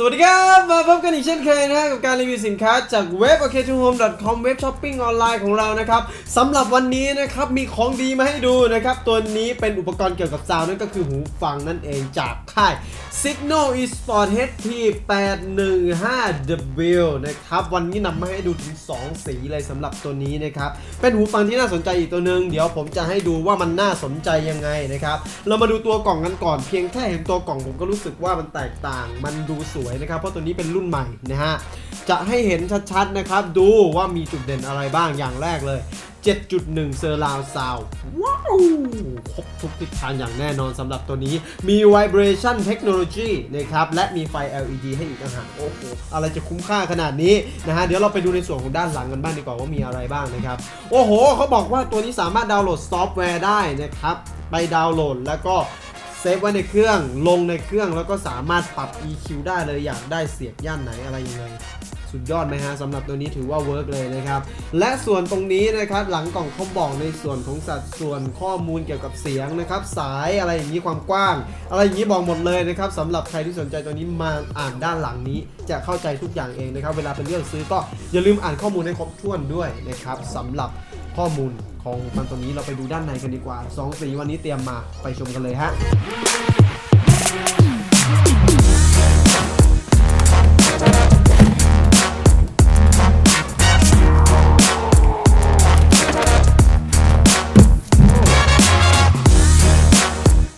สวัสดีครับ มาพบกันอีกเช่นเคยนะกับการรีวิวสินค้าจากเว็บ o k t o h o m e com เว็บช้อปปิ้งออนไลน์ของเรานะครับสำหรับวันนี้นะครับมีของดีมาให้ดูนะครับ ตัวนี้เป็นอุปกรณ์เกี่ยวกับซาวนั่นก็คือหูฟังนั่นเองจากค่าย Signal Esport HP 815W นะครับ วันนี้นำมาให้ดูถึง 2 สีเลยสำหรับตัวนี้นะครับ เป็นหูฟังที่น่าสนใจอีกตัวหนึ่งเดี๋ยวผมจะให้ดูว่ามันน่าสนใจยังไงนะครับเรามาดูตัวกล่องกันก่อนเพียงแค่เห็นตัวกล่องผมก็รู้สึกว่ามันแตกต่าง มันดูสวยนะครับ เพราะตัวนี้เป็นรุ่นใหม่นะฮะ จะให้เห็นชัดๆนะครับ ดูว่ามีจุดเด่นอะไรบ้างอย่างแรกเลย 7.1 เซอร์ราวซาวว้าวครบทุกทิศทางอย่างแน่นอนสำหรับตัวนี้ มี Vibration Technology นะครับ และมีไฟ LED ให้อีกต่างหากโอ้โห อะไรจะคุ้มค่าขนาดนี้นะฮะ เดี๋ยวเราไปดูในส่วนของด้านหลังกันบ้างดีกว่าว่ามีอะไรบ้างนะครับ โอ้โห เขาบอกว่าตัวนี้สามารถดาวน์โหลดซอฟต์แวร์ได้นะครับ ไปดาวน์โหลดแล้วก็ เซฟไว้ในเครื่องลงในเครื่องแล้วก็สามารถปรับ EQ ได้เลยอยากได้เสียงย่านไหนอะไรยังไงสุดยอดไหมฮะสำหรับตัวนี้ถือว่าเวิร์กเลยนะครับ และส่วนตรงนี้นะครับหลังกล่องเขาบอกในส่วนของสัดส่วนข้อมูลเกี่ยวกับเสียงนะครับ สายอะไรอย่างนี้ความกว้าง อะไรอย่างนี้บอกหมดเลยนะครับสำหรับใครที่สนใจตัวนี้มาอ่านด้านหลังนี้ จะเข้าใจทุกอย่างเองนะครับ เวลาเป็นเรื่องซื้อก็อย่าลืมอ่านข้อมูลให้ครบถ้วนด้วยนะครับสำหรับ ข้อมูลของมันตัวนี้เราไปดูด้านในกันดีกว่าสองสีวันนี้เตรียมมาไปชมกันเลยฮะ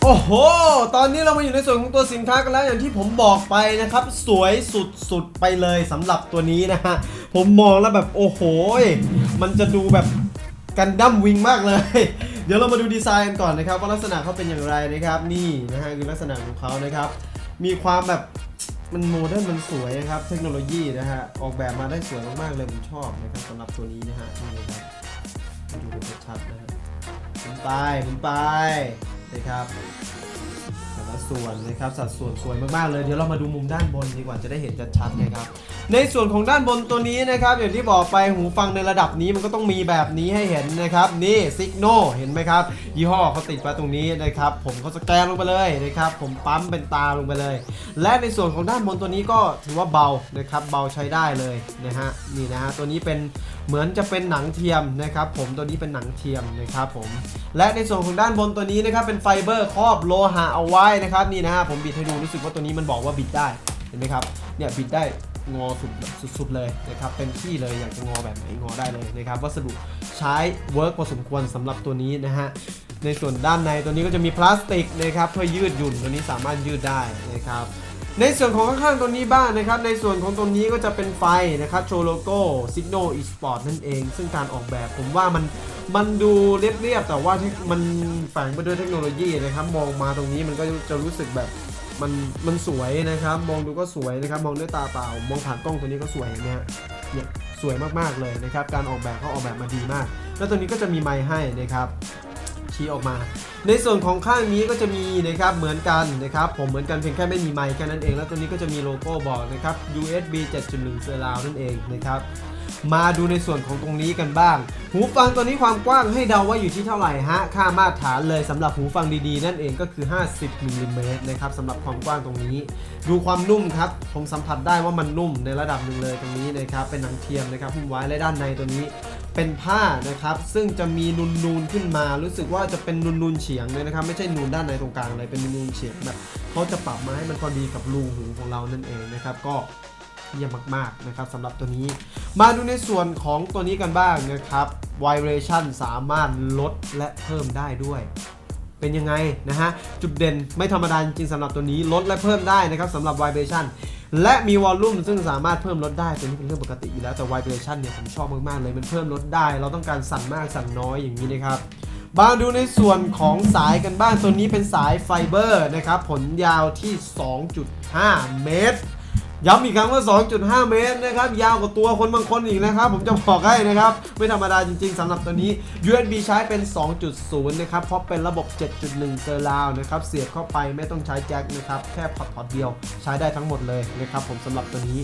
โอ้โห ตอนนี้เรามาอยู่ในส่วนของตัวสินค้ากันแล้วอย่างที่ผมบอกไปนะครับ สวยสุดๆไปเลยสำหรับตัวนี้นะฮะ ผมมองแล้วแบบโอ้โห มันจะดูแบบ กันดั้มวิงมากเลย เดี๋ยวเรามาดูดีไซน์กันก่อนนะครับว่าลักษณะเขาเป็นอย่างไรนะครับ นี่นะฮะคือลักษณะของเขานะครับ มีความแบบมันโมเดิร์นมันสวยนะครับ เทคโนโลยีนะฮะออกแบบมาได้สวยมากๆเลยผมชอบนะครับสำหรับตัวนี้นะฮะนี่นะครับดูกันชัดๆนะฮะหมุนไปหมุนไปนะครับแต่ละส่วนนะครับสัดส่วนสวยมากๆเลยเดี๋ยวเรามาดูมุมด้านบนดีกว่าจะได้เห็นชัดๆนะครับ ในส่วนของด้านบนตัวนี้นะครับอย่างที่บอกไปหูฟังในระดับนี้มันก็ต้องมีแบบนี้ให้เห็นนะครับ นี่ซิกโนเห็นไหมครับ ยี่ห้อเขาติดไว้ตรงนี้นะครับ ผมก็สแกนลงไปเลยนะครับ ผมปั๊มเป็นตาลงไปเลย และในส่วนของด้านบนตัวนี้ก็ถือว่าเบานะครับเบาใช้ได้เลยนะฮะนี่นะฮะตัวนี้เป็นเหมือนจะเป็นหนังเทียมนะครับ ผมตัวนี้เป็นหนังเทียมนะครับผมและในส่วนของด้านบนตัวนี้นะครับเป็นไฟเบอร์ครอบโลหะเอาไว้นะครับนี่นะฮะผมบิดให้ดูรู้สึกว่าตัวนี้มันบอกว่าบิดได้เห็นไหมครับเนี่ยบิดได้ งอสุดสุดๆเลยนะครับเต็มที่เลยอยากจะงอแบบไหนงอได้เลยนะครับวัสดุใช้เวิร์กพอสมควรสำหรับตัวนี้นะฮะในส่วนด้านในตัวนี้ก็จะมีพลาสติกนะครับเพื่อยืดหยุ่นตัวนี้สามารถยืดได้นะครับในส่วนของข้างๆตัวนี้บ้างนะครับ ในส่วนของตรงนี้ก็จะเป็นไฟนะครับโชว์โลโก้ Signal Esport นั่นเอง ซึ่งการออกแบบผมว่ามันมันดูเรียบๆแต่ว่ามันแฝงไปด้วยเทคโนโลยีนะครับ มองมาตรงนี้มันก็จะรู้สึกแบบ มันมันสวยนะครับ มองดูก็สวยนะครับ มองด้วยตาเปล่า มองผ่านกล้องตัวนี้ก็สวยนะฮะเนี่ยสวยมากๆเลยนะครับ การออกแบบเขาออกแบบมาดีมาก แล้วตัวนี้ก็จะมีไมค์ให้นะครับชี้ออกมา ในส่วนของข้างนี้ก็จะมีนะครับเหมือนกันนะครับ ผมเหมือนกันเพียงแค่ไม่มีไมค์แค่นั้นเอง แล้วตัวนี้ก็จะมีโลโก้บอกนะครับ USB 7.1 Surround นั่นเองนะครับ มาดูในส่วนของตรงนี้กันบ้าง หูฟังตัวนี้ความกว้างให้เดาว่าอยู่ที่เท่าไหร่ฮะ ค่ามาตรฐานเลยสำหรับหูฟังดีๆ นั่นเองก็คือ 50มิลลิเมตรนะครับสำหรับความกว้างตรงนี้ ดูความนุ่มครับ ผมสัมผัสได้ว่ามันนุ่มในระดับหนึ่งเลยตรงนี้นะครับ เป็นหนังเทียมนะครับหุ้มไว้และด้านในตัวนี้เป็นผ้านะครับ ซึ่งจะมีนูนๆขึ้นมา รู้สึกว่าจะเป็นนูนๆเฉียงเลยนะครับ ไม่ใช่นูนด้านในตรงกลางเลยเป็นนูนๆเฉียงแบบเขาจะปรับมาให้มันพอดีกับรูหูของเรานั่นเองนะครับ ก็ เยี่ยมมากๆนะครับสำหรับตัวนี้ มาดูในส่วนของตัวนี้กันบ้างนะครับ vibration สามารถลดและเพิ่มได้ด้วยเป็นยังไงนะฮะ จุดเด่นไม่ธรรมดาจริงสำหรับตัวนี้ลดและเพิ่มได้นะครับสำหรับ vibration และมีวอลลุ่มซึ่งสามารถเพิ่มลดได้ตัวนี้เป็นเรื่องปกติอยู่แล้วแต่ vibration เนี่ยผมชอบมากๆเลยมันเพิ่มลดได้ เราต้องการสั่นมากสั่นน้อยอย่างนี้นะครับมาดูในส่วนของสายกันบ้างตัวนี้เป็นสายไฟเบอร์นะครับผลยาวที่ 2.5 เมตร ย้ำอีกครั้งว่า 2.5 เมตรนะครับ ยาวกว่าตัวคนบางคนอีกนะครับ ผมจะบอกให้นะครับ ไม่ธรรมดาจริงๆสำหรับตัวนี้ USB ใช้เป็น 2.0 นะครับ เพราะเป็นระบบ 7.1 เซอร์ราวนะครับ เสียบเข้าไปไม่ต้องใช้แจ็คนะครับ แค่พอร์ตพอร์ตเดียวใช้ได้ทั้งหมดเลยนะครับผมสำหรับตัวนี้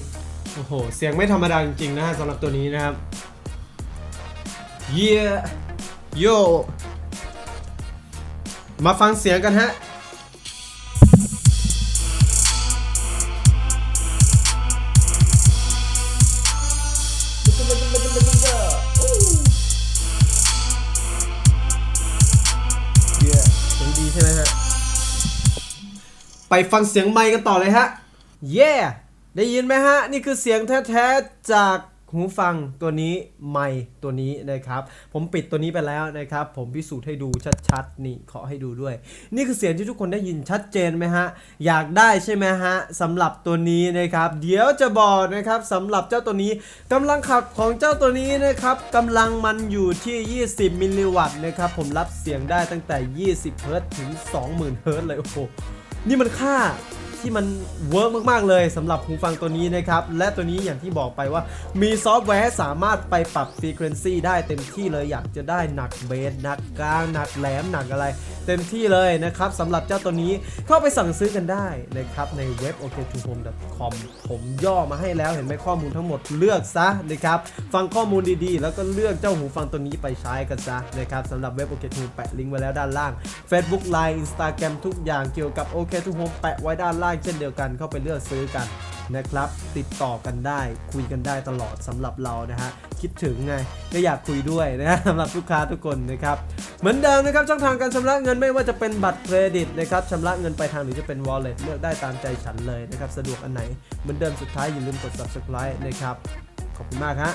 โอ้โห เสียงไม่ธรรมดาจริงๆนะฮะสำหรับตัวนี้นะครับ เย่โยมาฟังเสียงกันฮะ ช่ไหมฮะ ไปฟังเสียงไมค์กันต่อเลยฮะ เย่ได้ยินไหมฮะ นี่คือเสียงแท้ ๆ จาก หูฟังตัวนี้ไมค์ตัวนี้นะครับ ผมปิดตัวนี้ไปแล้วนะครับ ผมพิสูจน์ให้ดูชัดๆ นี่ขอให้ดูด้วย นี่คือเสียงที่ทุกคนได้ยินชัดเจนไหมฮะ อยากได้ใช่ไหมฮะสำหรับตัวนี้นะครับ เดี๋ยวจะบอกนะครับสำหรับเจ้าตัวนี้กำลังขับของเจ้าตัวนี้นะครับกำลังมันอยู่ที่ 20 มิลลิวัตต์นะครับ ผมรับเสียงได้ตั้งแต่ 20 เฮิรตซ์ถึง 20,000 เฮิรตซ์เลยโอ้โหนี่มันค่า ที่มันเวิร์กมากๆเลยสำหรับหูฟังตัวนี้นะครับ และตัวนี้อย่างที่บอกไปว่า มีซอฟต์แวร์สามารถไปปรับ Frequency ได้เต็มที่เลยอยากจะได้หนักเบสหนักกลางหนักแหลมหนักอะไร เต็มที่เลยนะครับสำหรับเจ้าตัวนี้เข้าไปสั่งซื้อกันได้นะครับในเว็บ o k t o h o m e c o m ผมย่อมาให้แล้วเห็นไหมข้อมูลทั้งหมดเลือกซะนะครับฟังข้อมูลดีๆ แล้วก็เลือกเจ้าหูฟังตัวนี้ไปใช้กันซะนะครับสำหรับเว็บ o k t o h o m e แปะลิงก์ไว้แล้วด้านล่าง Facebook Line Instagram ทุกอย่างเกี่ยวกับ o k t o h o m e แปะไว้ด้านล่างเช่นเดียวกันเข้าไปเลือกซื้อกันนะครับ ติดต่อกันได้คุยกันได้ตลอดสำหรับเรานะฮะ คิดถึงไงก็อยากคุยด้วยนะฮะสำหรับลูกค้าทุกคนนะครับ เหมือนเดิมนะครับช่องทางการชำระเงินไม่ว่าจะเป็นบัตรเครดิตนะครับชำระเงินไปทางหรือจะเป็น wallet เลือกได้ตามใจฉันเลยนะครับ สะดวกอันไหน เหมือนเดิมสุดท้ายอย่าลืมกด subscribe นะครับ ขอบคุณมากฮะ